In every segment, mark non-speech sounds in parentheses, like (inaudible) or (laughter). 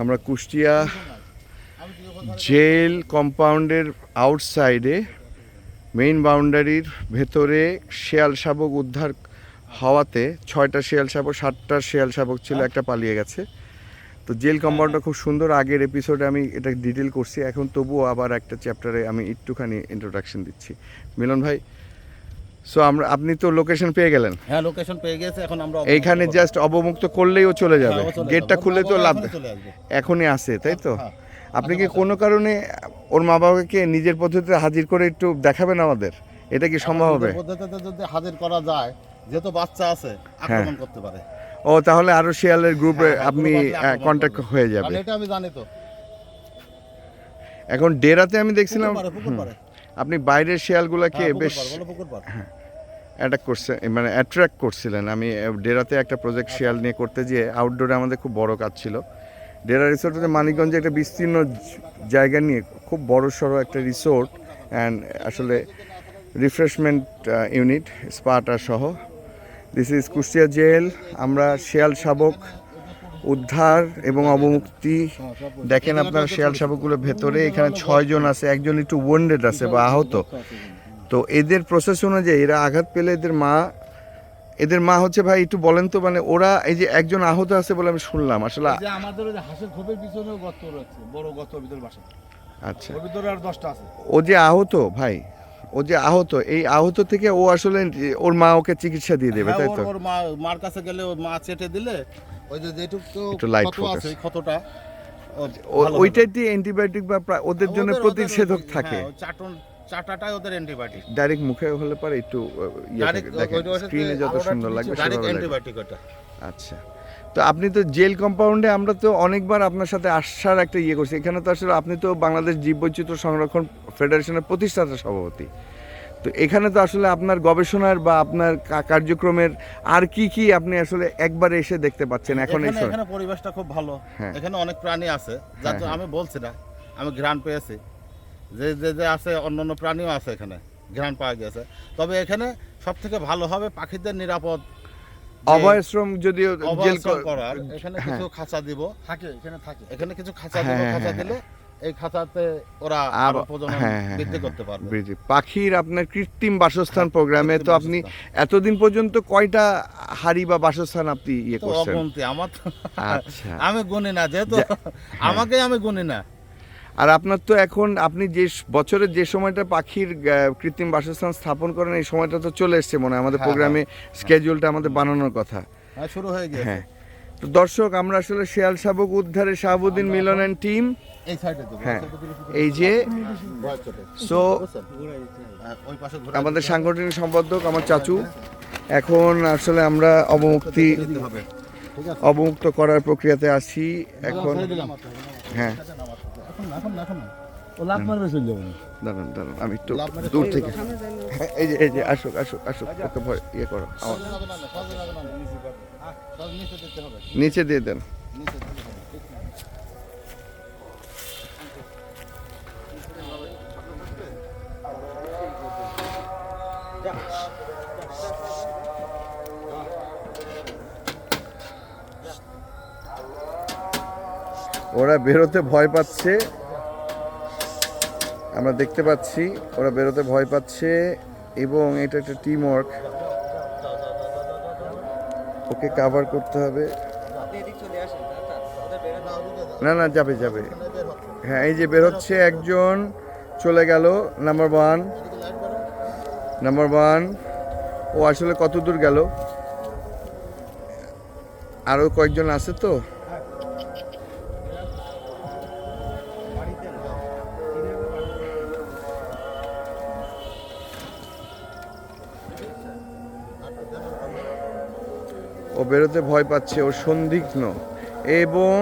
আমরা কুষ্টিয়া জেল কম্পাউন্ডের আউটসাইডে মেইন বাউন্ডারির ভেতরে শেয়াল শাবক উদ্ধার হওয়াতে ছয়টা শেয়াল শাবক, সাতটা শেয়াল শাবক ছিল, একটা পালিয়ে গেছে। তো জেল কম্পাউন্ডটা খুব সুন্দর। আগের এপিসোডে আমি এটা ডিটেল করছি। এখন তবুও আবার একটা চ্যাপ্টারে আমি একটুখানি ইন্ট্রোডাকশন দিচ্ছি। মিলন ভাই সো আমরা আপনি তো লোকেশন পেয়ে গেলেন। হ্যাঁ লোকেশন পেয়ে গেছে এখন আমরা এইখানে জাস্ট অবমুক্ত করলেই ও চলে যাবে। হ্যাঁ। গেটটা ওর খুললে তো লাভ এখনই আসে তাই তো? হ্যাঁ। আপনি কি কোনো কারণে ওর মা বাবাকে নিজের পদ্ধতিতে হাজির করে একটু দেখাবেন আমাদের? এটা কি সম্ভব হবে? পদ্ধতিতে যদি হাজির করা যায় যেহেতু বাচ্চা আছে আক্রমণ করতে পারে। ও তাহলে আরও শিয়ালের গ্রুপে হ্যাঁ, হ্যাঁ, আপনি কন্ট্যাক্ট হয়ে যাবে। এটা আমি জানি তো। এখন ডেরাতে আমি দেখছিলাম। আপনি বাইরের শিয়ালগুলোকে হ্যাঁ, বেশ পাড়ে। অ্যাটাক করছে মানে অ্যাট্রাক্ট করছিলেন। আমি ডেরাতে একটা প্রজেক্ট শিয়াল নিয়ে করতে গিয়ে আউটডোরে আমাদের খুব বড় কাজ ছিল। ডেরা রিসোর্টে মানিকগঞ্জে একটা বিস্তীর্ণ জায়গা নিয়ে খুব বড় সড়ো একটা রিসোর্ট অ্যান্ড আসলে রিফ্রেশমেন্ট ইউনিট স্পাটা সহ। দিস ইজ কুষ্টিয়া জেল আমরা শিয়াল শাবক, উদ্ধার এবং অবমুক্তি। দেখেন আপনারা শিয়াল শাবকগুলো ভেতরে, এখানে ছয়জন আছে, একজন একটু ওয়েন্ডেড আছে বা আহত। তো এদের প্রসেস অনুযায়ী এরা আঘাত পেলে এদের মা এদের মা হচ্ছে ভাই একটু বলেন তো মানে ওরা এই যে একজন আহত আছে বলে আমি শুনলাম। আসলে আমাদের হাঁসের খোপের পিছনেও গর্ত রয়েছে বড় গর্ত ভিতরে বাসা। আচ্ছা। ভিতরে আর দশটা আছে। ও যে আহত ভাই ও যে আহত এই আহত থেকে ও আসলে ওর মা ওকে চিকিৎসা দিয়ে দেবে হ্যাঁ, তাই তো? ওর মা মার কাছে গেলে ওর মা চেটে দিলে ওই যে যেটুকু ক্ষত আছে ক্ষতটা ওইটাই দিয়ে অ্যান্টিবায়োটিক বা ওদের জন্য প্রতিষেধক থাকে? হ্যাঁ, চাটন চাটাটাই ওদের অ্যান্টিবায়োটিক ডাইরেক্ট মুখে হলে পরে একটু আহ, ইয়ে স্ক্রিনে যত সুন্দর লাগবে ডাইরেক্ট অ্যান্টিবায়োটিক ওটা আচ্ছা। তো আপনি তো জেল কম্পাউন্ডে আমরা তো অনেকবার আপনার সাথে আসার একটা ইয়ে করছি। এখানে তো আসলে আপনি তো বাংলাদেশ জীববৈচিত্র্য সংরক্ষণ ফেডারেশনের প্রতিষ্ঠাতা সভাপতি। তো এখানে তো আসলে আপনার গবেষণার বা আপনার কার্যক্রমের আর কি কি আপনি আসলে একবার এসে দেখতে পাচ্ছেন এখন এখানে পরিবেশটা খুব ভালো। হ্যাঁ। এখানে অনেক প্রাণী আছে। যার হ্যাঁ, জন্য আমি বলছি না আমি ঘ্রাণ পেয়েছি। যে যে যে আছে অন্য অন্য প্রাণীও আছে এখানে ঘ্রাণ পাওয়া গেছে তবে এখানে সব থেকে ভালো হবে পাখিদের নিরাপদ অভয়াশ্রম যদিও জেল করার এখানে হ্যাঁ। কিছু খাঁচা দিব। থাকে এখানে থাকে। এখানে কিছু খাঁচা দিব হ্যাঁ, খাঁচা হ্যাঁ, দিলে এই খাঁচাতে ওরা আরও প্রজনন বৃদ্ধি করতে পারবে। বৃদ্ধি। পাখির আপনার কৃত্রিম বাসস্থান প্রোগ্রামে তো আপনি এতদিন পর্যন্ত কয়টা হাড়ি বা বাসস্থান আপনি ইয়ে করছেন? অগন্তি আমার তো আচ্ছা। আমি গুনি না যেহেতু। আমাকে আমি গুনি না। আর আপনার তো এখন আপনি যে বছরের যে সময়টা পাখির কৃত্রিম বাসস্থান স্থাপন করেন এই সময়টা তো চলে এসছে মনে হয়। আমাদের হ্যাঁ, প্রোগ্রামে স্কেডিউলটা আমাদের বানানোর কথা। হ্যাঁ শুরু হয়ে গিয়েছে। হ্যাঁ। তো দর্শক আমরা আসলে শেয়াল শাবক উদ্ধারে শাহাবুদ্দিন মিলন অ্যান্ড টিম হ্যাঁ। এই যে সো হ্যাঁ, আমাদের সাংগঠনিক সম্পাদক আমার চাচু। এখন আসলে আমরা অবমুক্তি অবমুক্ত করার প্রক্রিয়াতে আছি। এখন হ্যাঁ। দাঁড়ান দাঁড়ান আমি একটু দূর থেকে। হ্যাঁ, এই যে এই যে আসুক আসুক আসুক ওকে ভয় ইয়ে করো। নিচে দিয়ে দেন। ওরা বেরোতে ভয় পাচ্ছে। আমরা দেখতে পাচ্ছি, ওরা বেরোতে ভয় পাচ্ছে এবং এটা একটা টিম ওয়ার্ক ওকে কাভার করতে হবে। না না, যাবে যাবে। হ্যাঁ এই যে বেরোচ্ছে একজন, চলে গেল নাম্বার ওয়ান নাম্বার ওয়ান ও আসলে কত দূর গেল? আরও কয়েকজন আছে তো? বেরোতে ভয় পাচ্ছে ও সন্দিগ্ন। এবং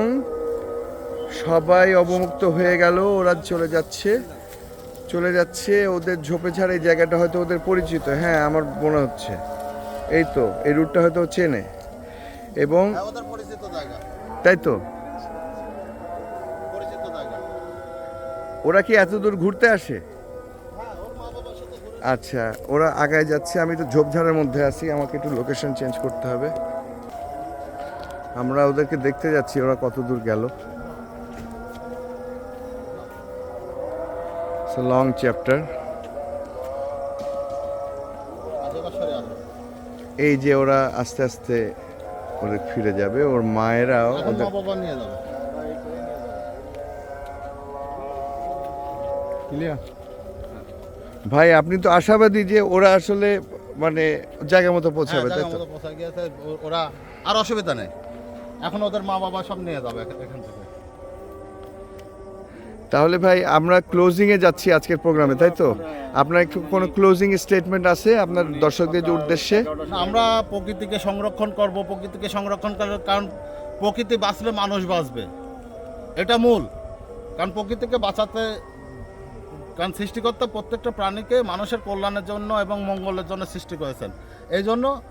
সবাই অবমুক্ত হয়ে গেল ওরা চলে যাচ্ছে। চলে যাচ্ছে ওদের ঝোপে ছাড়া এই জায়গাটা হয়তো ওদের পরিচিত। হ্যাঁ আমার মনে হচ্ছে। এই তো এই রুটটা হয়তো চেনে। এবং হ্যাঁ, তাই তো? ওরা কি এত দূর ঘুরতে আসে? হ্যাঁ, আচ্ছা ওরা আগায় যাচ্ছে। আমি তো ঝোপঝাড়ের মধ্যে আছি। আমাকে একটু লোকেশন চেঞ্জ করতে হবে। আমরা ওদেরকে দেখতে যাচ্ছি ওরা কত দূর গেল। লং চ্যাপ্টার এই যে ওরা আস্তে আস্তে ওদের ফিরে যাবে ওর মায়েরাও ওদের ভাই আপনি তো আশাবাদী যে ওরা আসলে মানে জায়গা মতো হ্যাঁ, পৌঁছাবে তাই তো? ওরা আর অসুবিধা নেই। এখন ওদের মা বাবা সব নিয়ে যাবে এখান- থেকে। তাহলে ভাই আমরা ক্লোজিং এ যাচ্ছি আজকের প্রোগ্রামে তাই তো? আপনার একটু কোনো ক্লোজিং স্টেটমেন্ট আছে আপনার দর্শকদের যে উদ্দেশ্যে? আমরা প্রকৃতিকে সংরক্ষণ করব প্রকৃতিকে সংরক্ষণ করার কারণ প্রকৃতি বাঁচলে মানুষ বাঁচবে। এটা মূল। কারণ প্রকৃতিকে বাঁচাতে কারণ সৃষ্টিকর্তা প্রত্যেকটা প্রাণীকে মানুষের কল্যাণের জন্য এবং মঙ্গলের জন্য সৃষ্টি করেছেন। এই জন্য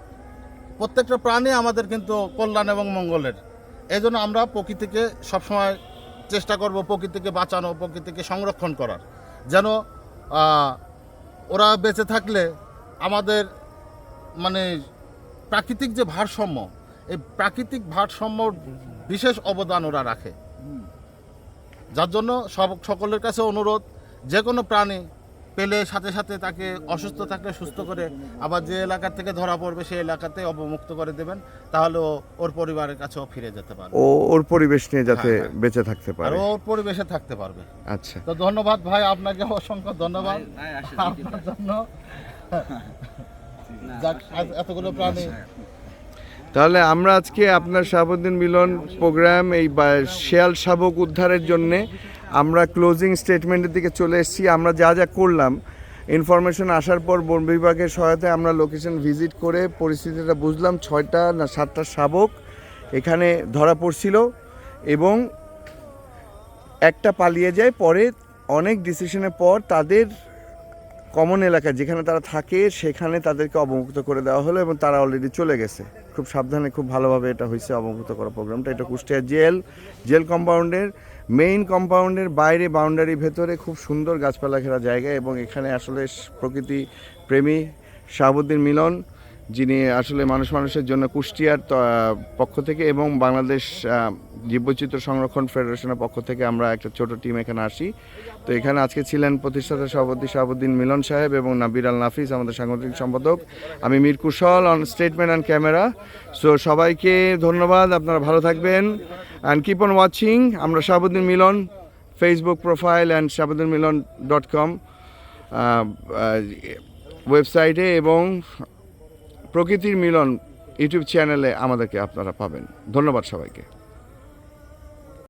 প্রত্যেকটা প্রাণী আমাদের কিন্তু কল্যাণ এবং মঙ্গলের। এই জন্য আমরা প্রকৃতিকে সবসময় চেষ্টা করব প্রকৃতিকে বাঁচানো প্রকৃতিকে সংরক্ষণ করার। যেন ওরা বেঁচে থাকলে আমাদের মানে প্রাকৃতিক যে ভারসাম্য এই প্রাকৃতিক ভারসাম্যর বিশেষ অবদান ওরা রাখে। যার জন্য সব সকলের কাছে অনুরোধ যে কোনো প্রাণী পেলে সাথে সাথে তাকে অসুস্থ থাকলে সুস্থ করে আবার যে এলাকার থেকে ধরা পড়বে সেই এলাকাতে অবমুক্ত করে দেবেন তাহলে ও ওর পরিবারের কাছেও ফিরে যেতে পারবে। ও ওর পরিবেশ নিয়ে যাতে হ্যাঁ, হ্যাঁ। বেঁচে থাকতে পারে। ওর পরিবেশে থাকতে পারবে। আচ্ছা। তো ধন্যবাদ ভাই আপনাকে অসংখ্য ধন্যবাদ। আপনার জন্য। (laughs) যাক, এতগুলো প্রাণী। তাহলে আমরা আজকে আপনার শাহাবুদ্দিন মিলন প্রোগ্রাম এই বা- শেয়াল শাবক উদ্ধারের জন্য আমরা ক্লোজিং স্টেটমেন্টের দিকে চলে এসেছি, আমরা যা যা করলাম ইনফরমেশন আসার পর বন বিভাগের সহায়তায় আমরা লোকেশন ভিজিট করে পরিস্থিতিটা বুঝলাম, ছয়টা না সাতটা শাবক এখানে ধরা পড়ছিল এবং একটা পালিয়ে যায়, পরে অনেক ডিসিশনের পর তাদের কমন এলাকা যেখানে তারা থাকে সেখানে তাদেরকে অবমুক্ত করে দেওয়া হলো এবং তারা অলরেডি চলে গেছে। খুব সাবধানে, খুব ভালোভাবে এটা হয়েছে অবমুক্ত করা প্রোগ্রামটা এটা কুষ্টিয়া জেল জেল কম্পাউন্ডের মেইন কম্পাউন্ডের বাইরে বাউন্ডারি ভেতরে খুব সুন্দর গাছপালা ঘেরা জায়গা এবং এখানে আসলে প্রকৃতি প্রেমী, শাহাবুদ্দিন মিলন যিনি আসলে মানুষ মানুষের জন্য কুষ্টিয়ার পক্ষ থেকে এবং বাংলাদেশ আহ, জীববৈচিত্র্য সংরক্ষণ ফেডারেশনের পক্ষ থেকে আমরা একটা ছোট টিম এখানে আসি। তো এখানে আজকে ছিলেন প্রতিষ্ঠাতা সভাপতি শাহাবুদ্দিন মিলন সাহেব এবং নাবির আল নাফিস আমাদের সাংগঠনিক সম্পাদক। আমি Mir Kushal on statement and camera so সবাইকে ধন্যবাদ আপনারা ভালো থাকবেন। অ্যান্ড কিপ অন ওয়াচিং আমরা Shahabuddin Milon Facebook profile and Shahabuddin Milon dot com ওয়েবসাইটে এবং প্রকৃতির মিলন ইউটিউব চ্যানেলে আমাদেরকে আপনারা পাবেন। ধন্যবাদ সবাইকে।